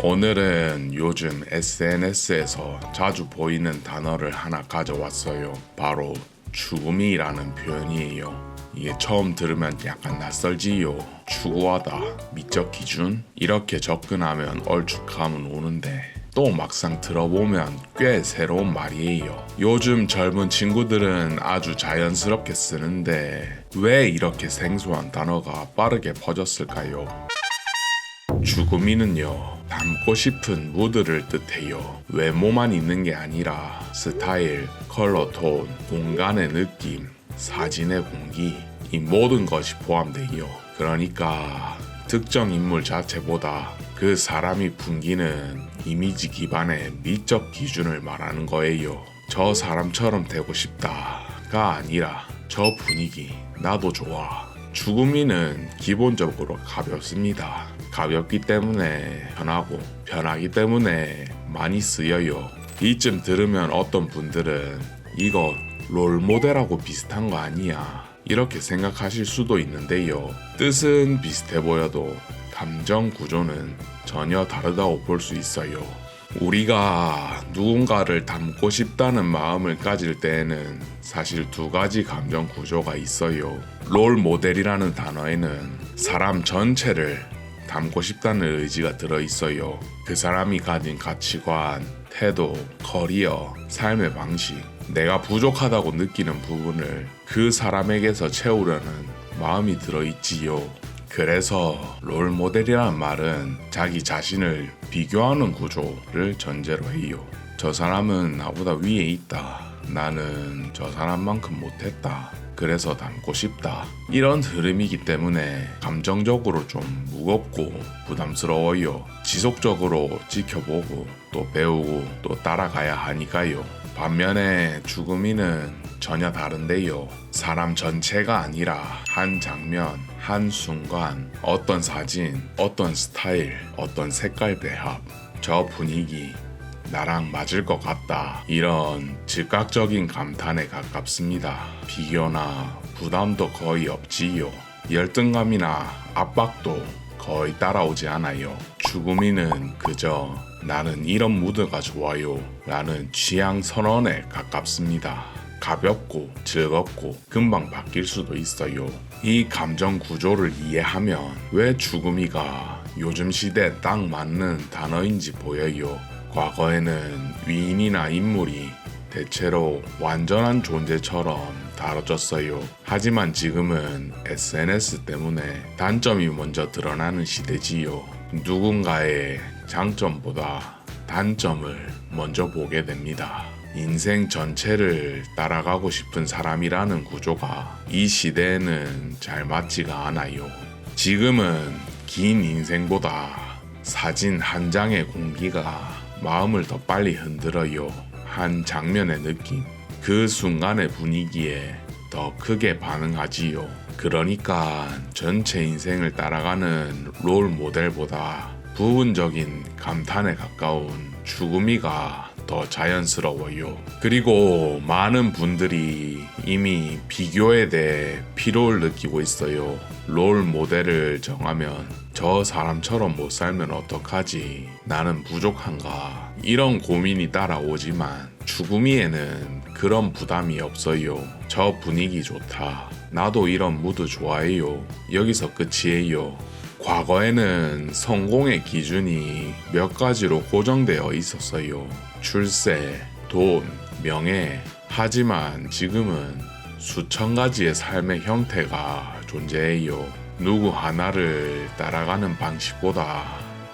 오늘은 요즘 SNS에서 자주 보이는 단어를 하나 가져왔어요. 바로 죽음이라는 표현이에요. 이게 처음 들으면 약간 낯설지요. 추구하다, 미적 기준 이렇게 접근하면 얼쭉함은 오는데 또 막상 들어보면 꽤 새로운 말이에요. 요즘 젊은 친구들은 아주 자연스럽게 쓰는데 왜 이렇게 생소한 단어가 빠르게 퍼졌을까요? 죽음이는요, 닮고 싶은 무드를 뜻해요. 외모만 있는 게 아니라 스타일, 컬러 톤, 공간의 느낌, 사진의 공기, 이 모든 것이 포함돼요. 그러니까 특정 인물 자체보다 그 사람이 풍기는 이미지 기반의 미적 기준을 말하는 거예요. 저 사람처럼 되고 싶다가 아니라 저 분위기, 나도 좋아. 죽음이는 기본적으로 가볍습니다. 가볍기 때문에 편하고 편하기 때문에 많이 쓰여요. 이쯤 들으면 어떤 분들은 이거 롤 모델하고 비슷한 거 아니야. 이렇게 생각하실 수도 있는데요. 뜻은 비슷해 보여도 감정 구조는 전혀 다르다고 볼 수 있어요. 우리가 누군가를 닮고 싶다는 마음을 가질 때에는 사실 두 가지 감정 구조가 있어요. 롤 모델이라는 단어에는 사람 전체를 닮고 싶다는 의지가 들어 있어요. 그 사람이 가진 가치관, 태도, 커리어, 삶의 방식, 내가 부족하다고 느끼는 부분을 그 사람에게서 채우려는 마음이 들어 있지요. 그래서 롤 모델이라는 말은 자기 자신을 비교하는 구조를 전제로 해요. 저 사람은 나보다 위에 있다. 나는 저 사람만큼 못했다. 그래서 닮고 싶다. 이런 흐름이기 때문에 감정적으로 좀 무겁고 부담스러워요. 지속적으로 지켜보고 또 배우고 또 따라가야 하니까요. 반면에 죽음이는 전혀 다른데요. 사람 전체가 아니라 한 장면, 한 순간, 어떤 사진, 어떤 스타일, 어떤 색깔 배합, 저 분위기, 나랑 맞을 것 같다. 이런 즉각적인 감탄에 가깝습니다. 비교나 부담도 거의 없지요. 열등감이나 압박도 거의 따라오지 않아요. 죽음이는 그저 나는 이런 무드가 좋아요. 라는 취향 선언에 가깝습니다. 가볍고 즐겁고 금방 바뀔 수도 있어요. 이 감정 구조를 이해하면 왜 죽음이가 요즘 시대에 딱 맞는 단어인지 보여요. 과거에는 위인이나 인물이 대체로 완전한 존재처럼 다뤄졌어요. 하지만 지금은 SNS 때문에 단점이 먼저 드러나는 시대지요. 누군가의 장점보다 단점을 먼저 보게 됩니다. 인생 전체를 따라가고 싶은 사람이라는 구조가 이 시대에는 잘 맞지가 않아요. 지금은 긴 인생보다 사진 한 장의 공기가 마음을 더 빨리 흔들어요. 한 장면의 느낌, 그 순간의 분위기에 더 크게 반응하지요. 그러니까 전체 인생을 따라가는 롤 모델보다 부분적인 감탄에 가까운 죽음이가 더 자연스러워요. 그리고 많은 분들이 이미 비교에 대해 피로를 느끼고 있어요. 롤 모델을 정하면 저 사람처럼 못 살면 어떡하지? 나는 부족한가? 이런 고민이 따라오지만 죽음이에는 그런 부담이 없어요. 저 분위기 좋다. 나도 이런 무드 좋아해요. 여기서 끝이에요. 과거에는 성공의 기준이 몇 가지로 고정되어 있었어요. 출세, 돈, 명예. 하지만 지금은 수천 가지의 삶의 형태가 존재해요. 누구 하나를 따라가는 방식보다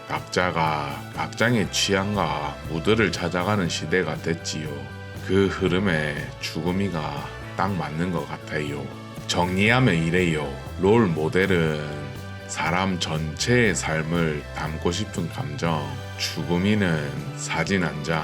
각자가 각장의 취향과 무드를 찾아가는 시대가 됐지요. 그 흐름에 죽음이가 딱 맞는 것 같아요. 정리하면 이래요. 롤 모델은 사람 전체의 삶을 담고 싶은 감정, 죽음이는 사진 한 장,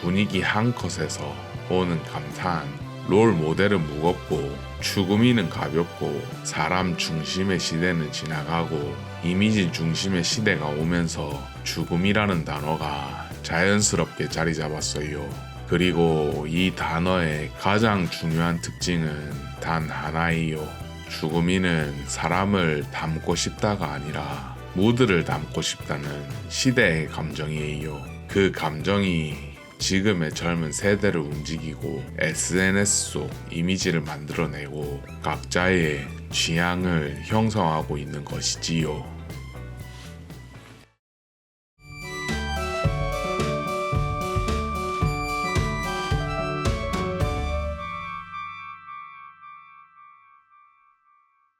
분위기 한 컷에서 오는 감탄, 롤 모델은 무겁고 죽음이는 가볍고 사람 중심의 시대는 지나가고 이미지 중심의 시대가 오면서 죽음이라는 단어가 자연스럽게 자리 잡았어요. 그리고 이 단어의 가장 중요한 특징은 단 하나예요. 죽음이는 사람을 닮고 싶다가 아니라 무드를 담고 싶다는 시대의 감정이에요. 그 감정이 지금의 젊은 세대를 움직이고 SNS 속 이미지를 만들어내고 각자의 취향을 형성하고 있는 것이지요.